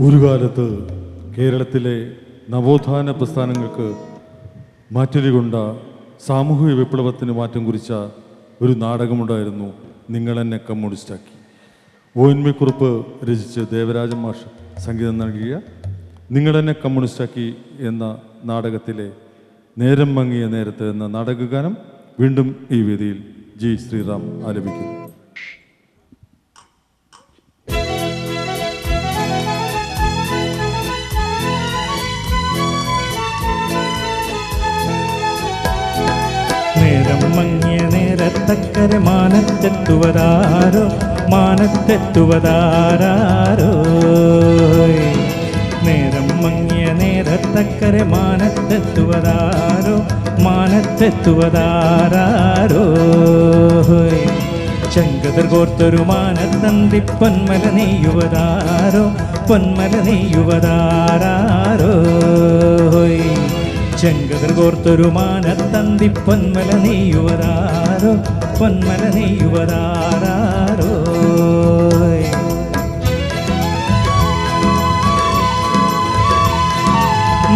ഒരു കാലത്ത് കേരളത്തിലെ നവോത്ഥാന പ്രസ്ഥാനങ്ങൾക്ക് മാറ്റൊരു കൊണ്ട സാമൂഹിക വിപ്ലവത്തിന് മാറ്റം കുറിച്ച ഒരു നാടകമുണ്ടായിരുന്നു നിങ്ങളെന്നെ കമ്മ്യൂണിസ്റ്റാക്കി ഒ രചിച്ച് ദേവരാജൻ മാഷ് സംഗീതം നൽകിയ നിങ്ങളെന്നെ കമ്മ്യൂണിസ്റ്റാക്കി എന്ന നാടകത്തിലെ നേരം മങ്ങിയ നേരത്ത് എന്ന നാടകഗാനം വീണ്ടും ഈ വേദിയിൽ ജി ശ്രീറാം ആലപിക്കുന്നു. നേരം മങ്ങിയ നേരത്തക്കര മാനത്തെത്തുവതാരോ മാനത്തെത്തുവതാരോ നേരം മങ്ങിയ നേരത്തക്കര മാനത്തെത്തുവതാരോ മാനത്തെത്തുവതാരോ ചങ്കതർ കോർത്തൊരു മാനത്തന്തി പൊന്മല നെയ്യുവതാരോ പൊന്മല നെയ്യുവതാരോ ചെങ്കതിർ കോർത്തൊരു മാനത്തന്തി പൊന്മല നെയ്യുവരാരോ പൊന്മല നെയ്യുവരാരോ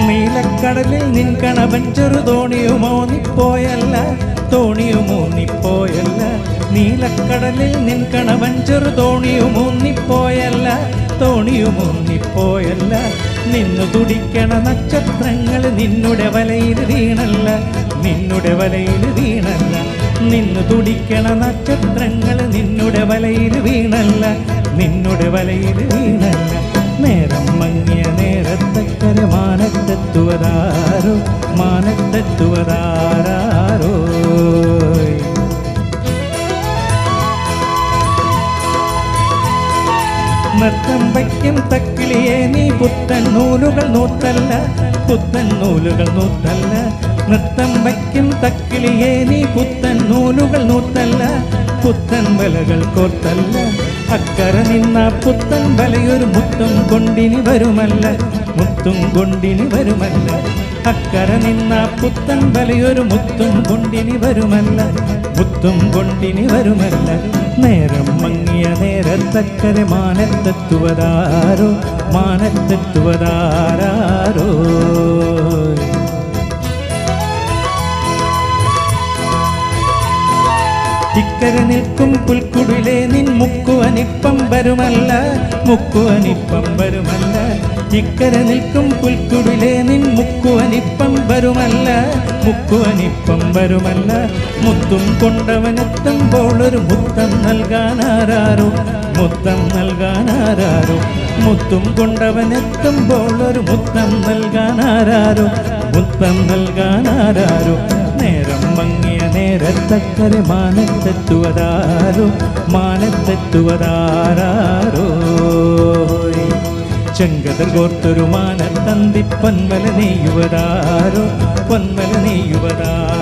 നീലക്കടലിൽ നിൻ കണവൻ ചെറുതോണിയുമോ നിപ്പോയല്ല തോണിയുമോ നിപ്പോയല്ല നീലക്കടലിൽ നിൻ കണവൻ ചെറുതോണിയുമോ നിപ്പോയല്ല തോണിയുമോ നിപ്പോയല്ല നിന്നു തുടിക്കണ നക്ഷത്രങ്ങൾ നിന്നുടെ വലയിൽ വീണല്ല നിന്നുടെ വലയിൽ വീണല്ല. നിന്നു തുടിക്കണ നക്ഷത്രങ്ങൾ നിന്നുടെ വലയിൽ വീണല്ല നിന്നുടെ വലയിൽ വീണല്ല. നേരം മങ്ങിയ നേരത്തക്കര മാനത്തെത്തുവതാരോ മാനത്തെത്തുവതാരോ നൃത്തം വയ്ക്കും തക്കിളിയെ നീ പുത്തൻ നൂലുകൾ നൂത്തല്ല പുത്തൻ നൂലുകൾ നൂത്തല്ല നൃത്തം വയ്ക്കും തക്കിളിയെ നീ പുത്തൻ നൂലുകൾ നൂത്തല്ല പുത്തൻ വലകൾ കോർത്തല്ല. അക്കര നിന്ന പുത്തൻ വലയൊരു മുത്തും കൊണ്ടിനി വരുമല്ല മുത്തും കൊണ്ടിനി വരുമല്ല. അക്കര നിന്ന പുത്തൻ വലയൊരു മുത്തും കൊണ്ടിനി വരുമല്ല മുത്തും കൊണ്ടിനി വരുമല്ല. നേരം നേരത്തക്കര മാനത്തെത്തുവതാരോ മാനത്തെത്തുവതാരോ ഇക്കര നിൽക്കും പുൽക്കുടിലെ നിൻ മുക്കുവനിപ്പം വരുമല്ല മുക്കുവനിപ്പം വരുമല്ല ചിക്കര നിൽക്കും പുൽക്കുടിലെ നിൻ മുക്കുവനിപ്പം വരുമല്ല മുക്കുവനിപ്പം വരുമല്ല മുത്തും കൊണ്ടവനെത്തുമ്പോൾ ഒരു മുത്തം നൽകാനാരാരോ? മുത്തം നൽകാനാരാരോ? മുത്തും കൊണ്ടവനെത്തുമ്പോൾ ഒരു മുത്തം നൽകാനാരാരോ? മുത്തം നൽകാനാരാരോ? നേരം മങ്ങിയ നേരത്തക്കരെ മാനത്തെത്തുവതാരോ? മാനത്തെത്തുവതാരോ ചെങ്കതർ കോർത്തൊരു മാനത്തന്തി പൊന്മല നെയ്യുവതാരോ പൊന്മല നെയ്യുവതാരോ